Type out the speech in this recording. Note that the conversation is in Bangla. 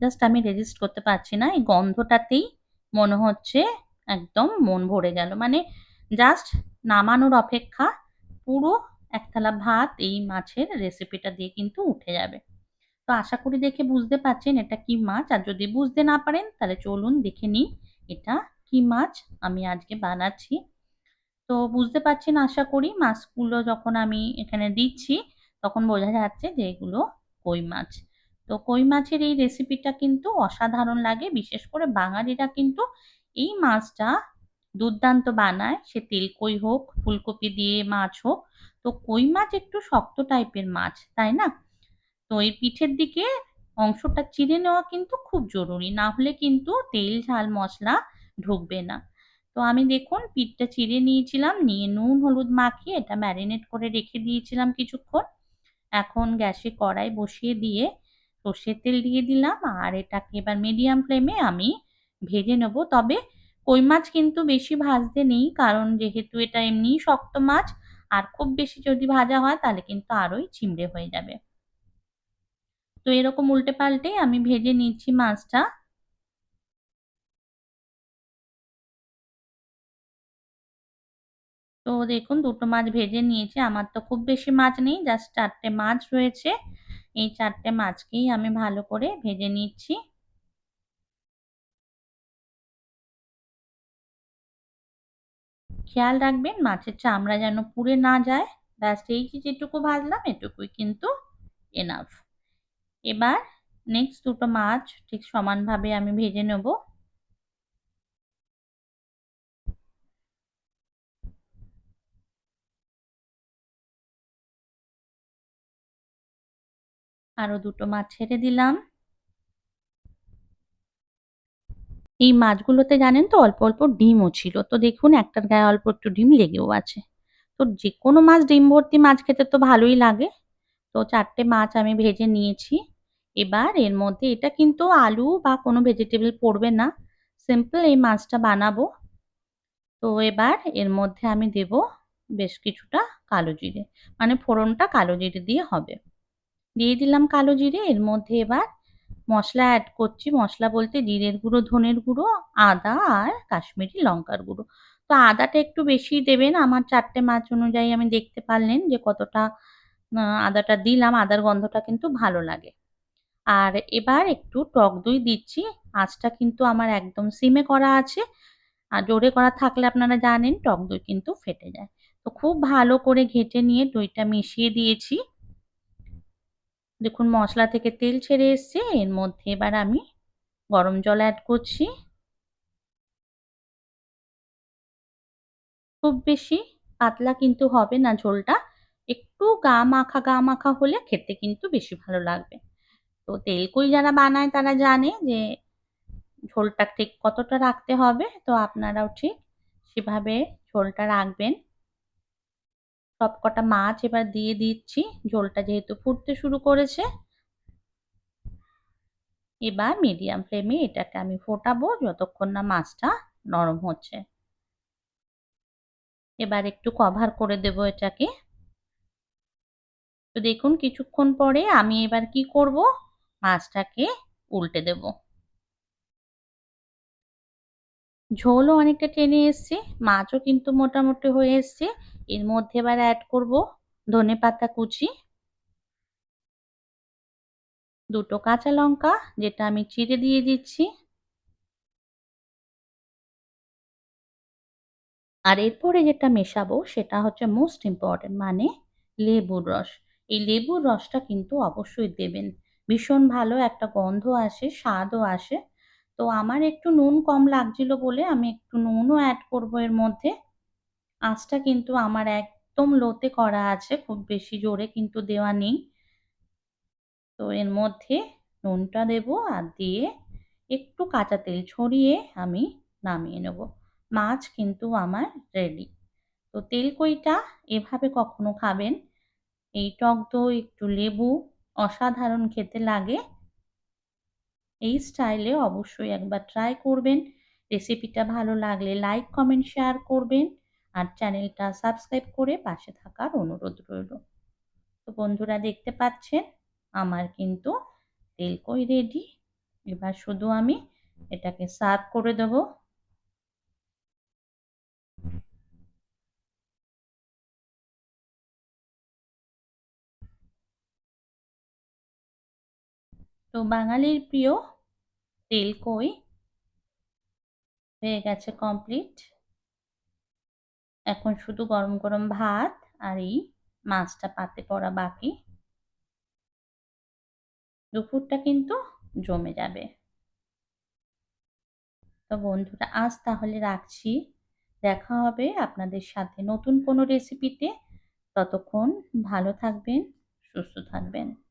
জাস্ট আমি রেজিস্ট করতে পারছি না। এই গন্ধটাতেই মনে হচ্ছে একদম মন ভরে গেল। মানে জাস্ট নামানোর অপেক্ষা। পুরো এক থালা ভাত এই মাছের রেসিপিটা দিয়ে কিন্তু উঠে যাবে। তো আশা করি দেখে বুঝতে পারছেন এটা কি মাছ। আর যদি বুঝতে না পারেন, তাহলে চলুন দেখে নিন এটা কি মাছ আমি আজকে বানাচ্ছি। তো বুঝতে পারছেন আশা করি মাছগুলো যখন আমি এখানে দিচ্ছি, তখন বোঝা যাচ্ছে যে এগুলো কই মাছ। তো কই মাছের এই রেসিপিটা কিন্তু অসাধারণ লাগে। বিশেষ করে বাঙালিরা কিন্তু এই মাছটা দুর্দান্ত বানায়। সে তেল কই হোক, ফুলকপি দিয়ে মাছ হোক। তো কই মাছ একটু শক্ত টাইপের মাছ, তাই না? তো এই পিঠের দিকে অংশটা চিড়ে নেওয়া কিন্তু খুব জরুরি। না হলে কিন্তু তেল, ঝাল, মশলা ঢুকবে না। তো আমি দেখুন পিঠটা চিড়ে নিয়েছিলাম, নিয়ে নুন, হলুদ মাখিয়ে এটা ম্যারিনেট করে রেখে দিয়েছিলাম কিছুক্ষণ। এখন গ্যাসে কড়াই বসিয়ে দিয়ে সর্ষের তেল দিয়ে দিলাম আর এটাকে এবার মিডিয়াম ফ্লেমে আমি ভেজে নেব। তবে কই মাছ কিন্তু বেশি ভাজতে নেই, কারণ যেহেতু এটা এমনি শক্ত মাছ, আর খুব বেশি যদি ভাজা হয় তাহলে কিন্তু আরোই চিমড়ে হয়ে যাবে। তো এরকম উল্টে পাল্টে আমি ভেজে নিচ্ছি মাছটা। তো দেখুন দুটো মাছ ভেজে নিয়েছি। আমার তো খুব বেশি মাছ নেই জাস্ট চারটে মাছ রয়েছে। এই চারটে মাছকেই আমি ভালো করে ভেজে নিচ্ছি। খেয়াল রাখবেন মাছের চামড়া যেন পুড়ে না যায়। ব্যাস, এই যে যেটুকু ভাজলাম, এটুকুই কিন্তু এনাফ। এবার নেক্সট দুটো মাছ ঠিক সমানভাবে আমি ভেজে নেব। আরও দুটো মাছ ছেড়ে দিলাম। এই মাছগুলোতে জানেন তো অল্প, অল্প ডিমও ছিল। তো দেখুন একটার গায়ে অল্প একটু ডিম লেগেও আছে। তো যে কোনো মাছ ডিম ভর্তি মাছ খেতে তো ভালোই লাগে। তো চারটে মাছ আমি ভেজে নিয়েছি। এবার এর মধ্যে এটা কিন্তু আলু বা কোনো ভেজিটেবল পড়বে না। সিম্পল এই মাছটা বানাবো। তো এবার এর মধ্যে আমি দেব বেশ কিছুটা কালো জিরে। মানে ফোড়নটা কালো জিরে দিয়ে হবে। দিয়ে দিলাম কালো জিরে। এর মধ্যে এবার মশলা অ্যাড করছি। মশলা বলতে জিরের গুঁড়ো, ধনের গুঁড়ো, আদা আর কাশ্মীরি লঙ্কার গুঁড়ো। তো আদাটা একটু বেশিই দেবেন। আমার চারটে মাছ অনুযায়ী আমি দেখতে পারলেন যে কতটা আদাটা দিলাম। আদার গন্ধটা কিন্তু ভালো লাগে। আর এবার একটু টক দই দিচ্ছি। আঁচটা কিন্তু আমার একদম সিমে করা আছে। আর জোরে করা থাকলে আপনারা জানেন টক দই কিন্তু ফেটে যায়। তো খুব ভালো করে ঘেঁটে নিয়ে দইটা মিশিয়ে দিয়েছি। দেখুন মশলা থেকে তেল ছেড়ে এসছে। এর মধ্যে এবার আমি গরম জল অ্যাড করছি। খুব বেশি পাতলা কিন্তু হবে না ঝোলটা। একটু গা মাখা, গা মাখা হলে খেতে কিন্তু বেশি ভালো লাগবে। তো তেলকই যারা বানায় তারা জানে যে ঝোলটা ঠিক কতটা রাখতে হবে। তো আপনারাও ঠিক সেভাবে ঝোলটা রাখবেন। সবকটা মাছ এবার দিয়ে দিচ্ছি। ঝোলটা যেহেতু ফুটতে শুরু করেছে। এবার মিডিয়াম ফ্লেমে এটাকে আমি ফোটাবো যতক্ষণ না মাছটা নরম হচ্ছে। এবার একটু কভার করে দেব এটাকে। তো দেখুন কিছুক্ষণ পরে আমি এবার কি করব মাছটাকে উল্টে দেব। ঝোলও অনেকটা টেনে এসছে, মাছও কিন্তু মোটামুটি হয়ে এসছে। এর মধ্যে এবার অ্যাড করব ধনেপাতা কুচি। দুটো কাঁচা লঙ্কা যেটা আমি চিড়ে দিয়ে দিচ্ছি। আর এরপরে যেটা মেশাবো সেটা হচ্ছে মোস্ট ইম্পর্টেন্ট মানে লেবুর রস। এই লেবুর রসটা কিন্তু অবশ্যই দেবেন। ভীষণ ভালো একটা গন্ধ আসে, স্বাদও আসে। তো আমার একটু নুন কম লাগছিল বলে আমি একটু নুনও অ্যাড করব এর মধ্যে। আঁচটা কিন্তু আমার একদম লোতে করা আছে, খুব বেশি জোরে কিন্তু দেওয়া নেই। তো এর মধ্যে নুনটা দেব আর দিয়ে একটু কাঁচা তেল ছড়িয়ে আমি নামিয়ে নেব। মাছ কিন্তু আমার রেডি। তো তেলকইটা এভাবে কখনো খাবেন। এই টক দই, একটু লেবু অসাধারণ খেতে লাগে। এই স্টাইলে অবশ্যই একবার ট্রাই করবেন। রেসিপিটা ভালো লাগলে লাইক, কমেন্ট, শেয়ার করবেন। আর চ্যানেলটা সাবস্ক্রাইব করে পাশে থাকার অনুরোধ রইল। তো বন্ধুরা দেখতে পাচ্ছেন, আমার কিন্তু তেলকই রেডি। এবার শুধু আমি এটাকে সার্ভ করে দেবো তো বাঙালির প্রিয় তেলকই হয়ে গেছে কমপ্লিট এখন শুধু গরম গরম ভাত আর এই মাছটা পাতে পড়া বাকি। দুপুরটা কিন্তু জমে যাবে। তো বন্ধুরা, আজ তাহলে রাখছি। দেখা হবে আপনাদের সাথে নতুন কোনো রেসিপিতে ততক্ষণ ভালো থাকবেন, সুস্থ থাকবেন।